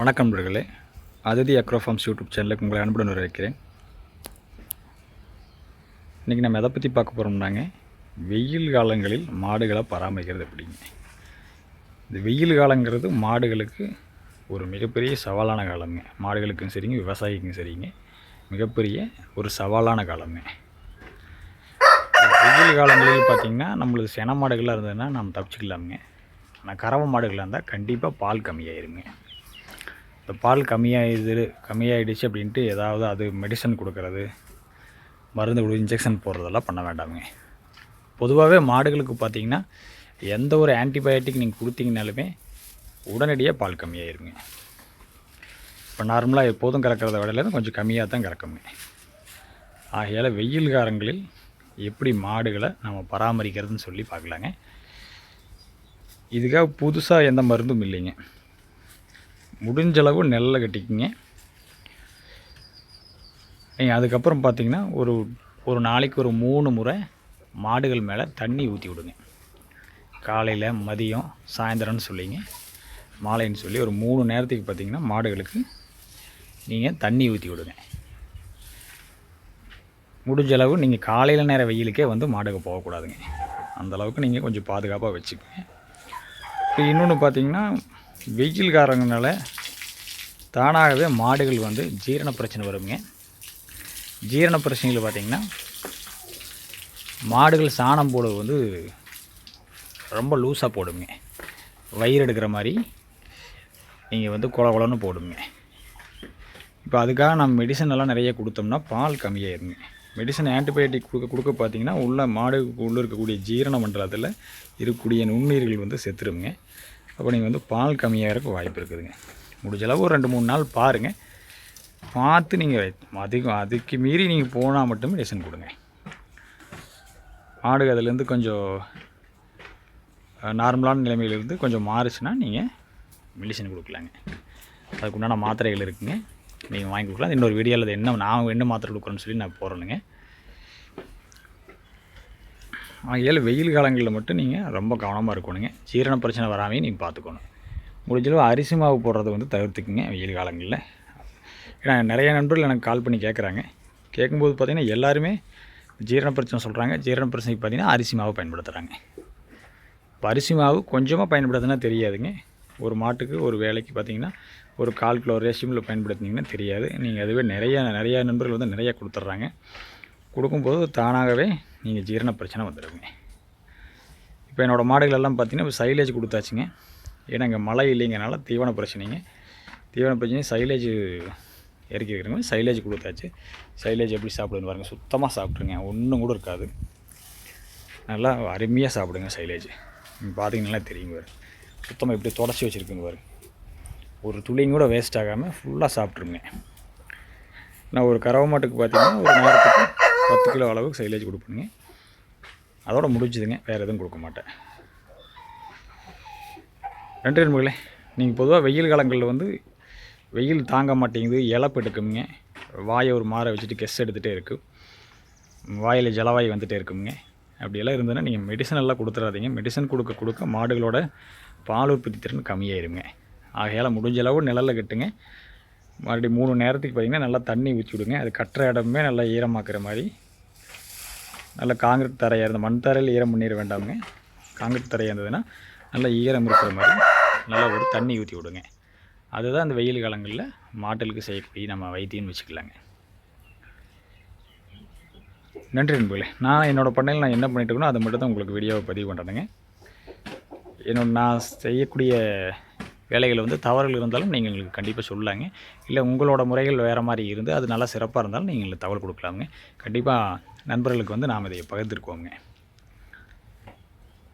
வணக்கம் நண்பர்களே. அதிதி அக்ரோஃபார்ம்ஸ் யூடியூப் சேனலுக்கு உங்களை அன்புடன் வரவேற்கிறேன். இன்றைக்கி நம்ம எதை பற்றி பார்க்க போகிறோம்னாங்க வெயில் காலங்களில் மாடுகளை பராமரிக்கிறது எப்படிங்க இந்த வெயில் காலங்கிறது மாடுகளுக்கு ஒரு மிகப்பெரிய சவாலான காலங்க மாடுகளுக்கும் சரிங்க விவசாயிக்கும் சரிங்க. மிகப்பெரிய ஒரு சவாலான காலங்க வெயில் காலங்களில் பார்த்திங்கன்னா நம்மளுக்கு சென மாடுகளாக இருந்ததுன்னா நம்ம தப்பிச்சுக்கலாமுங்க. ஆனால் கறவை மாடுகளாக இருந்தால் கண்டிப்பாக பால் கம்மியாயிருங்க. இந்த பால் கம்மியாகிது கம்மியாயிடுச்சு அப்படின்ட்டு ஏதாவது அது மெடிசன் கொடுக்கறது மருந்து கொடு இன்ஜெக்ஷன் போடுறதெல்லாம் பண்ண வேண்டாமுங்க பொதுவாகவே மாடுகளுக்கு பார்த்தீங்கன்னா எந்த ஒரு ஆன்டிபயோட்டிக் நீங்கள் கொடுத்தீங்கனாலுமே உடனடியாக பால் கம்மியாயிருங்க. இப்போ நார்மலாக எப்போதும் கறக்கிறத விடையில கொஞ்சம் கம்மியாக தான் கறக்குங்க. ஆகையால் வெயில் காலங்களில் எப்படி மாடுகளை நம்ம பராமரிக்கிறதுன்னு சொல்லி பார்க்கலாங்க. இதுக்காக புதுசாக எந்த மருந்தும் இல்லைங்க. முடிஞ்சளவு நெல்லை கட்டிக்கிங்க. நீங்கள் அதுக்கப்புறம் பார்த்தீங்கன்னா ஒரு ஒரு நாளைக்கு ஒரு மூணு முறை மாடுகள் மேலே தண்ணி ஊற்றி விடுங்க. காலையில் மதியம் சாயந்தரம்னு சொல்லிங்க. மாலைன்னு சொல்லி ஒரு மூணு நேரத்துக்கு பார்த்தீங்கன்னா மாடுகளுக்கு நீங்கள் தண்ணி ஊற்றி விடுங்க. முடிஞ்ச அளவு நீங்கள் காலையில் நேர வெயிலுக்கே வந்து மாடுகள் போகக்கூடாதுங்க. அந்தளவுக்கு நீங்கள் கொஞ்சம் பாதுகாப்பாக வச்சுக்கோங்க. இப்போ இன்னொன்று பார்த்தீங்கன்னா வெயில் காரங்கனால தானாகவே மாடுகள் வந்து ஜீரண பிரச்சனை வருங்க ஜீரண பிரச்சனைகள் பார்த்திங்கன்னா மாடுகள் சாணம் போடுவது வந்து ரொம்ப லூஸாக போடுங்க வயிறு எடுக்கிற மாதிரி நீங்கள் வந்து குல குலன்னு போடுங்க இப்போ அதுக்காக நம்ம மெடிசன் எல்லாம் நிறைய கொடுத்தோம்னா பால் கம்மியாயிருங்க. மெடிசன் ஆன்டிபயோட்டிக் கொடுக்க கொடுக்க பார்த்தீங்கன்னா உள்ள மாடு உள்ளே இருக்கக்கூடிய ஜீரண மண்டலத்தில் இருக்கக்கூடிய நுண்ணுயிர்கள் வந்து செத்துருங்க அப்போ நீங்கள் வந்து பால் கம்மியாகிறதுக்கு வாய்ப்பு இருக்குதுங்க. முடிஞ்ச அளவு ஒரு ரெண்டு மூணு நாள் பாருங்கள் பார்த்து நீங்கள் அதிகம் அதுக்கு மீறி நீங்கள் போனால் மட்டும் மெடிசன் கொடுங்க. மாடு அதுலேருந்து கொஞ்சம் நார்மலான நிலைமையிலேருந்து கொஞ்சம் மாறுச்சுன்னா நீங்கள் மெடிசன் கொடுக்கலாங்க. அதுக்கு உண்டான மாத்திரைகள் இருக்குங்க. நீங்கள் வாங்கி கொடுக்கலாம். இன்னொரு வீடியோவில் அது என்ன நான் என்ன மாத்திரை கொடுக்குறேன்னு சொல்லி நான் போகிறேனுங்க ஆகையால் வெயில் காலங்களில் மட்டும் நீங்கள் ரொம்ப கவனமாக இருக்கணுங்க. ஜீரண பிரச்சனை வராமல் நீங்கள் பார்த்துக்கணும் முடிஞ்சளவு அரிசி மாவு போடுறத வந்து தவிர்த்துக்குங்க வெயில் காலங்களில். ஏன்னா நிறைய நண்பர்கள் எனக்கு கால் பண்ணி கேட்குறாங்க. கேட்கும்போது பார்த்திங்கன்னா எல்லாருமே ஜீரண பிரச்சனை சொல்கிறாங்க ஜீரண பிரச்சனைக்கு பார்த்திங்கன்னா அரிசி மாவு பயன்படுத்துகிறாங்க இப்போ அரிசி மாவு கொஞ்சமாக பயன்படுத்தினா தெரியாதுங்க. ஒரு மாட்டுக்கு ஒரு வேலைக்கு பார்த்திங்கன்னா ஒரு கால் கிலோ ரேஷியமில் பயன்படுத்தினீங்கன்னா தெரியாது. நீங்கள் அதுவே நிறைய நிறையா நண்பர்கள் வந்து நிறைய கொடுத்துட்றாங்க. கொடுக்கும்போது தானாகவே நீங்கள் ஜீரண பிரச்சனை வந்துடுங்க இப்போ என்னோடய மாடுகள் எல்லாம் பார்த்திங்கன்னா இப்போ சைலேஜ் கொடுத்தாச்சுங்க. ஏன்னா இங்கே மழை இல்லைங்கனால தீவன பிரச்சனைங்க. தீவன பிரச்சனை சைலேஜ் இறக்கி வைக்கிறவங்க சைலேஜ் கொடுத்தாச்சு. சைலேஜ் எப்படி சாப்பிடுன்னு பாருங்கள் சுத்தமாக சாப்பிட்ருங்க ஒன்றும் கூட இருக்காது. நல்லா அருமையாக சாப்பிடுங்க சைலேஜ் நீங்கள் பார்த்தீங்கன்னா தெரியும் பாரு. சுத்தமாக எப்படி தொடச்சி வச்சுருக்குங்க பாரு ஒரு துளியும் கூட வேஸ்ட் ஆகாமல் ஃபுல்லாக சாப்பிட்ருங்க நான் ஒரு கறவை மாட்டுக்கு பார்த்தீங்கன்னா ஒரு நேரத்துக்கு கிலோ அளவுக்கு சைலேஜ் கொடுப்பேங்க அதோட முடிஞ்சுதுங்க. வேறு எதுவும் கொடுக்க மாட்டேன். நன்றி நண்பர்களே நீங்கள் பொதுவாக வெயில் காலங்களில் வந்து வெயில் தாங்க மாட்டேங்குது இழப்பு எடுக்குங்க வாயை ஒரு மாற வச்சுட்டு கெஸ் எடுத்துகிட்டே இருக்கும் வாயில் ஜலவாய் வந்துகிட்டே இருக்குங்க. அப்படியெல்லாம் இருந்ததுன்னா நீங்கள் மெடிசன் எல்லாம் கொடுத்துடாதீங்க மெடிசன் கொடுக்க கொடுக்க மாடுகளோட பால் உற்பத்தி திறன் கம்மியாயிருங்க. ஆகையால் முடிஞ்ச அளவு நிழலில் கட்டுங்க. மறுபடியும் மூணு நேரத்துக்கு பார்த்திங்கன்னா நல்லா தண்ணி ஊற்றி விடுங்க அது கட்டுற இடமே நல்லா ஈரமாக்குற மாதிரி நல்ல காங்கிரட் தரையாக இருந்த மண் தரையில் ஈரம் பண்ணிட வேண்டாமுங்க. காங்கிரட் தரையாக இருந்ததுன்னா நல்லா ஈரம் இருக்கிற மாதிரி நல்லா ஒரு தண்ணி ஊற்றி விடுங்க. அதுதான் அந்த வெயில் காலங்களில் மாட்டலுக்கு செய்யக்கூடிய நம்ம வைத்தியம் வச்சுக்கலாங்க. நன்றி நண்பர்களே. நான் என்னோடய பண்ணையில் நான் என்ன பண்ணிட்டு இருக்கணும் அதை மட்டும் தான் உங்களுக்கு வீடியோவை பதிவு பண்ணுறேங்க என்னோட நான் செய்யக்கூடிய வேலைகள் வந்து தவறுகள் இருந்தாலும் நீங்கள் எங்களுக்கு கண்டிப்பாக சொல்லலாங்க இல்லை உங்களோட முறைகள் வேறு மாதிரி இருந்து அது நல்லா சிறப்பாக இருந்தாலும் நீங்கள் தகவல் கொடுக்கலாங்க கண்டிப்பாக நண்பர்களுக்கு வந்து நாம் இதை பகிர்ந்துருக்கோங்க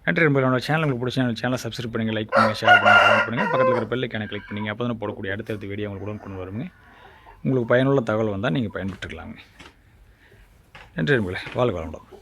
நன்றி நண்பர்களோட சேனல் உங்களுக்கு பிடிச்ச சேனலை சப்ஸ்கிரைப் பண்ணுங்கள் லைக் பண்ணுங்கள் ஷேர் பண்ணுங்கள் கமெண்ட் பண்ணுங்கள் பக்கத்தில் இருக்கிற பெல்லைக்கான கிளிக் பண்ணிங்க அப்போ தான் போடக்கூடிய அடுத்தடுத்த வீடியோ உங்களுக்கு கூட கொண்டு வருங்க உங்களுக்கு பயனுள்ள தகவல் வந்தால் நீங்கள் பயன்பெற்றுக்கலாங்க நன்றி நண்பர்களே வாழ்க வளமுடன்.